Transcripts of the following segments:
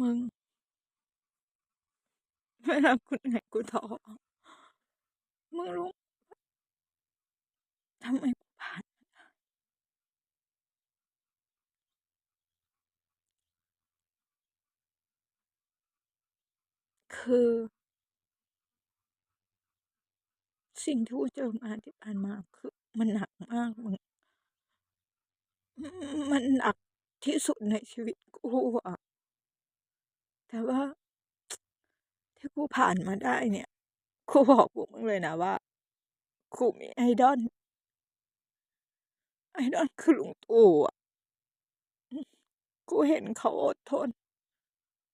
มึง เวลากูเหนื่อยกูท้อมึงรู้ทำไมกูผ่านคือ สิ่งที่กูเจอมาที่ผ่านมาคือมันหนักมากมึงมมันหนักที่สุดในชีวิตกูอะ แต่ว่า ที่กูผ่านมาได้เนี่ยกูบอกพวกมึงเลยนะว่ากูมี idol idol คือลุงตู่อะกูเห็นเขาอดทน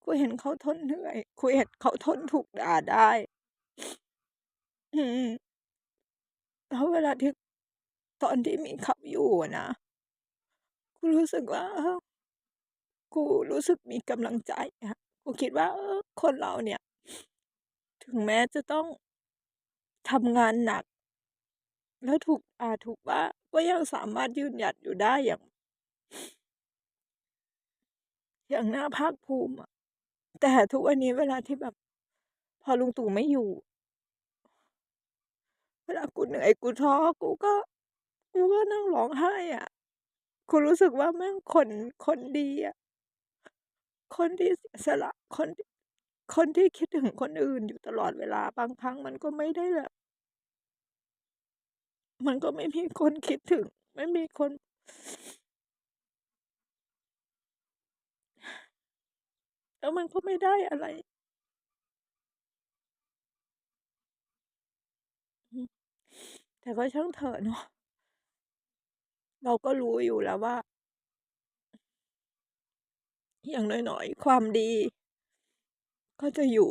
กูเห็นเขาทนเหนื่อย กูเห็นเขาทนถูกด่าได้ อืมแล้วเวลาที่ตอนที่มีเขาอยู่นะกูรู้สึกว่ากูรู้สึกมีกำลังใจอะ กูคิดว่าเออคนเราเนี่ย ถึงแม้จะต้องทำงานหนัก แล้วถูกด่าถูกว่าก็ยังสามารถยืนหยัดอยู่ได้อย่าง อย่างน่าภาคภูมิแต่ทุกวันนี้เวลาที่แบบ พอลุงตู่ไม่อยู่ เวลากูเหนื่อยกูท้อกูก็กูก็นั่งร้องไห้อะกูรู้สึกว่าแม่งคนคนดีอะ คนที่เสียสละคนที่คนที่คิดถึงคนอื่นอยู่ตลอดเวลาบางครั้งมันก็ไม่ได้แบบมันก็ไม่มีคนคิดถึง ไม่มีคน แล้วมันก็ไม่ได้อะไรแต่ก็ช่างเถอะเนาะเราก็รู้อยู่แล้วว่า อย่างน้อยๆ ความดี ก็จะอยู่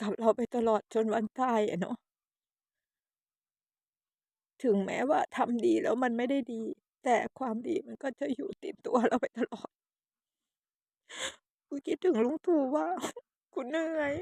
กับเราไปตลอดจนวันตายอะเนาะถึงแม้ว่าทำดีแล้วมันไม่ได้ดี แต่ความดีมันก็จะอยู่ติดตัวเราไปตลอดกูคิดถึงลุงตู่ากกูเหนื่อย